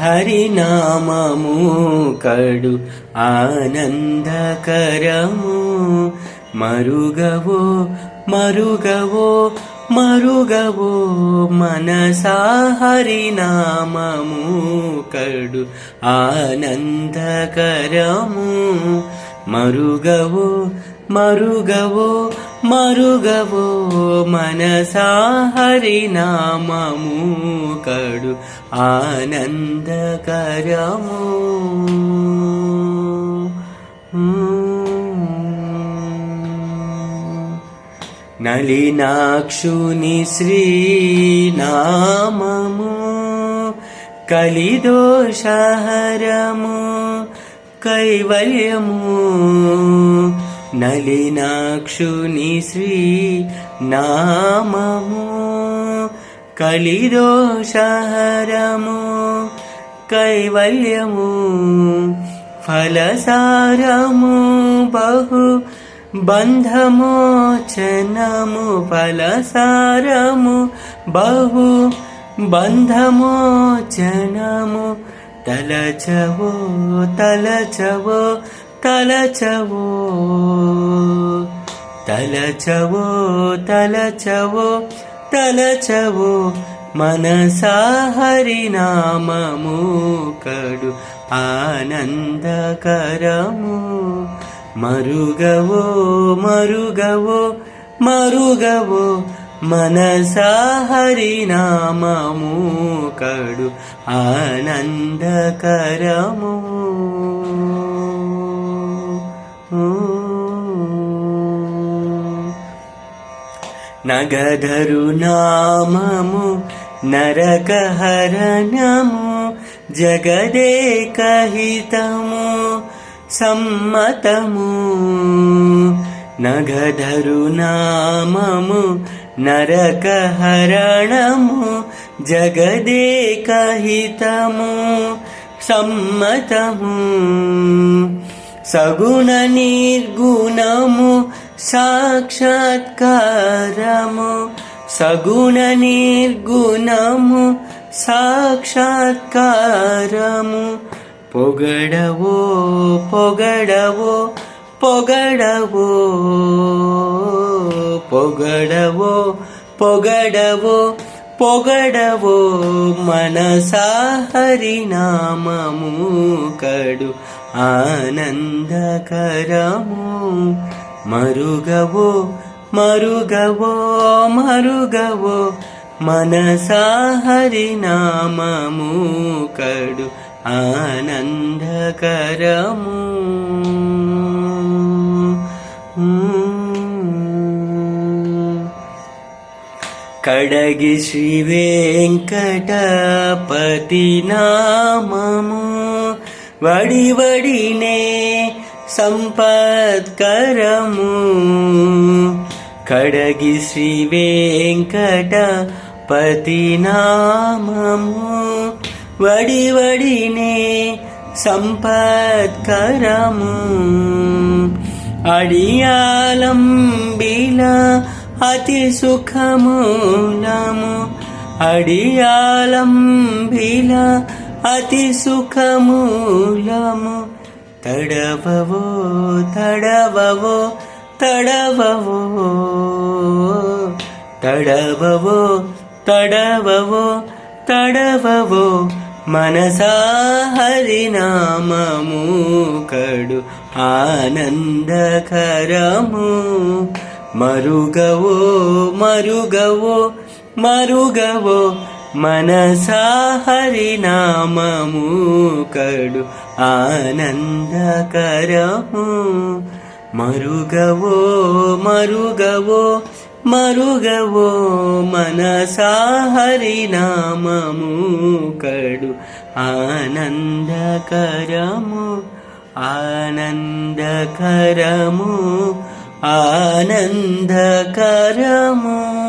హరినామము కడు ఆనందకరము. మరుగవో మరుగవో మరుగవో మనసా హరినామము కడు ఆనందకరము. మరుగవో మరుగవో మరుగవో మనసా హరినామము కడు ఆనందకరము. నలినాక్షుని శ్రీనామము కలిదోషహరము కైవల్యము. నలినాక్షుని శ్రీ నామము కలిదోషహరము కైవల్యము ఫలసారము బహు బంధమోచనము ఫలసారము బహు బంధమోచనము తలచవో తలచవో తలచవో తలచవో తలచవో తలచవో మనసాహరినామము కడు ఆనందకరము. మరుగవో మరుగవో మరుగవో మనసాహరినామము కడు ఆనందకరము. నగధరు నామము నరకహరణము జగదేకహితము సమ్మతము. నగధరు నామము నరకహరణము జగదేకహితము సమ్మతము. సగుణ నిర్గుణము సాక్షాత్కారము. సగుణ నిర్గుణము సాక్షాత్కారము. పొగడవో పొగడవో పొగడవో. పొగడవో పొగడవో పొగడవో. మనసా హరినామము కడు ఆనందకరము. మరుగవో మరుగవో మరుగవో మనసాహరి నామము కడు ఆనందకరము. కడగి శ్రీ వెంకటపతి నామము వడివడినే సంపత్కరము కడగి శ్రీ వెంకట పతినామము వడివడినే సంపత్కరము అడియాలంబిల అతి సుఖమూలము అడియాలంబిల అతి సుఖమూలము. తడవవో తడవవో తడవవో. తడవవో తడవవో తడవవో. మనసా హరినామము కడు ఆనందకరము. మరుగవో మరుగవో మరుగవో. మనసా హరినామము కడు ఆనందకరము. మరుగవో మరుగవో మరుగవో మనసా హరినామము కడు ఆనందకరము. ఆనందకరము ఆనందకరము.